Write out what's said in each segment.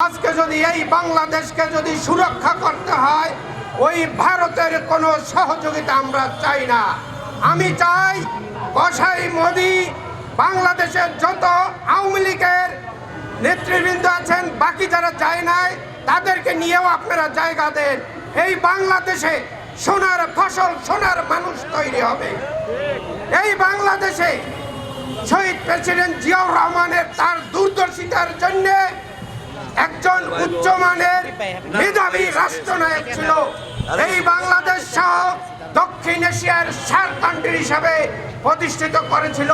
আজকে যদি এই বাংলাদেশকে যদি সুরক্ষা করতে হয়, ওই ভারতের কোনো সহযোগিতা আমরা চাই না। আমি চাই কসাই মোদি বাংলাদেশের যত আওয়ামী লীগের নেতৃবৃন্দ আছেন, বাকি যারা যায় নাই, তাদেরকে নিয়েও আপনারা জায়গা দেন। এই বাংলাদেশে সোনার ফসল, সোনার মানুষ তৈরি হবে। এই বাংলাদেশে শহীদ প্রেসিডেন্ট জিয়াউর রহমানের তার দূরদর্শিতার জন্যে একজন উচ্চমানের মেধাবী রাষ্ট্রনায়ক ছিল। এই বাংলাদেশ সহ দক্ষিণ এশিয়ার সার কান্ট্রি হিসাবে প্রতিষ্ঠিত করেছিল।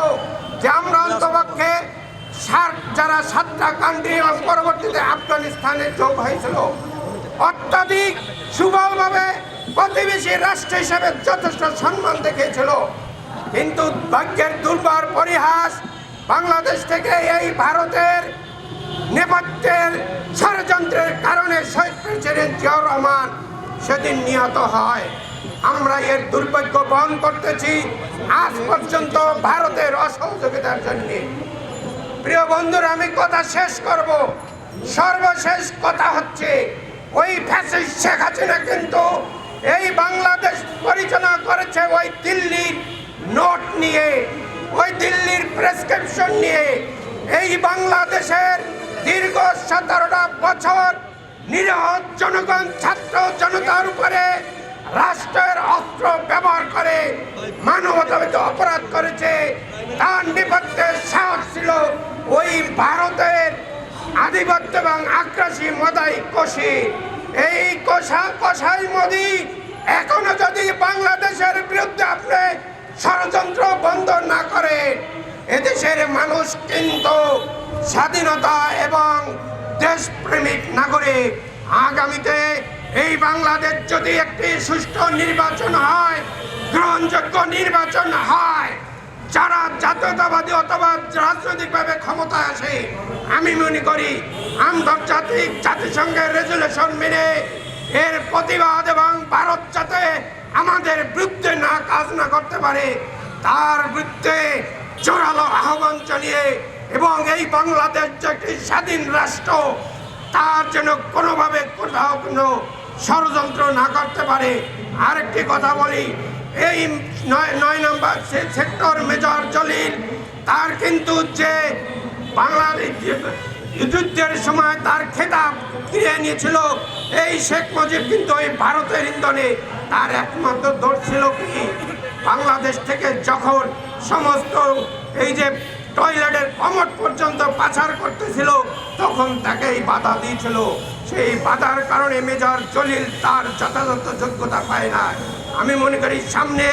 যে আমরা অন্তপক্ষে সার যারা সাতটা কান্ট্রি এবং পরবর্তীতে আফগানিস্তানে যোগ হয়েছিল। অত্যাধিক সুবলভাবে প্রতিবেশী রাষ্ট্র হিসেবে যথেষ্ট সম্মান দেখিয়েছিল। কিন্তু ভাগ্যের দুর্বার পরিহাস বাংলাদেশ থেকে এই ভারতের প্রেসিডেন্ট জিয়াউর রহমান সেদিন নিহত হয়। আমরা এর দুর্ভাগ্য বহন করতেছি আজ পর্যন্ত ভারতের অসহযোগিতার জন্য। প্রিয় বন্ধুরা, আমি কথা শেষ করব। সর্বশেষ কথা হচ্ছে, ওই ফ্যাসিস্ট শেখ হাসিনা কিন্তু এই বাংলাদেশ পরিচালনা করেছে ওই দিল্লির নোট নিয়ে, ওই দিল্লির প্রেসক্রিপশন নিয়ে। এই বাংলাদেশের দীর্ঘ সতেরোটা বছর নিরহ জনগণ, ছাত্র জনতার উপরে রাষ্ট্রের অস্ত্র ব্যবহার করে মানবতাবিত অপরাধ করেছে। তার নেপথ্যে সাহস ছিল ওই ভারতের আধিপত্য এবং আগ্রাসী মদাই কোষী। এই কোষা, কোষাই মোদি, এখনও যদি বাংলাদেশের বিরুদ্ধে আপনি ষড়যন্ত্র বন্ধ না করে এদেশের মানুষ কিন্তু স্বাধীনতা এবং দেশপ্রেমিক নাগরিক, আগামীতে এই বাংলাদেশ যদি একটি সুষ্ঠু নির্বাচন হয়, গ্রহণযোগ্য নির্বাচন হয়, যারা জাতীয়তাবাদী অথবা রাজনৈতিকভাবে ক্ষমতায় আসে, আমি মনে করি আন্তর্জাতিক জাতিসংঘের রেজুলেশন মেনে এর প্রতিবাদ এবং ভারত যাতে আমাদের বিরুদ্ধে না কাজ না করতে পারে, তার বিরুদ্ধে জোরালো আহ্বান জানিয়ে এবং এই বাংলাদেশ যে একটি স্বাধীন রাষ্ট্র, তার যেন কোনোভাবে কোথাও কোনো ষড়যন্ত্র না করতে পারে। আরেকটি কথা বলি, এই নয় নয় নম্বর সেক্টর মেজর জলিল, তার কিন্তু যে বাংলাদেশ যুদ্ধের সময় তার খেতাব ফিরিয়ে নিয়েছিল এই শেখ মুজিব কিন্তু ওই ভারতের ইন্ধনে তার একমাত্র দোষ ছিল কি? বাংলাদেশ থেকে যখন সমস্ত এই যে টয়লেটের কমট পর্যন্ত পাচার করতেছিল। তখন তাকেই বাধা দিয়েছিল। সেই বাধার কারণে মেজর জলিল তার যথাযথ যোগ্যতা পায় না। আমি মনে করি সামনে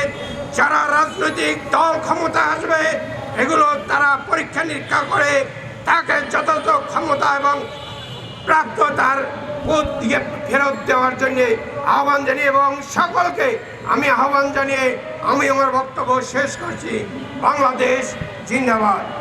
যারা রাজনৈতিক দল ক্ষমতা আসবে, এগুলো তারা পরীক্ষা নিরীক্ষা করে তাকে যথাযথ ক্ষমতা এবং প্রাপ্ত তার ফেরত দেওয়ার জন্যে আহ্বান জানিয়ে এবং সকলকে আমি আহ্বান জানিয়ে আমি আমার বক্তব্য শেষ করছি। বাংলাদেশ জিন্দাবাদ।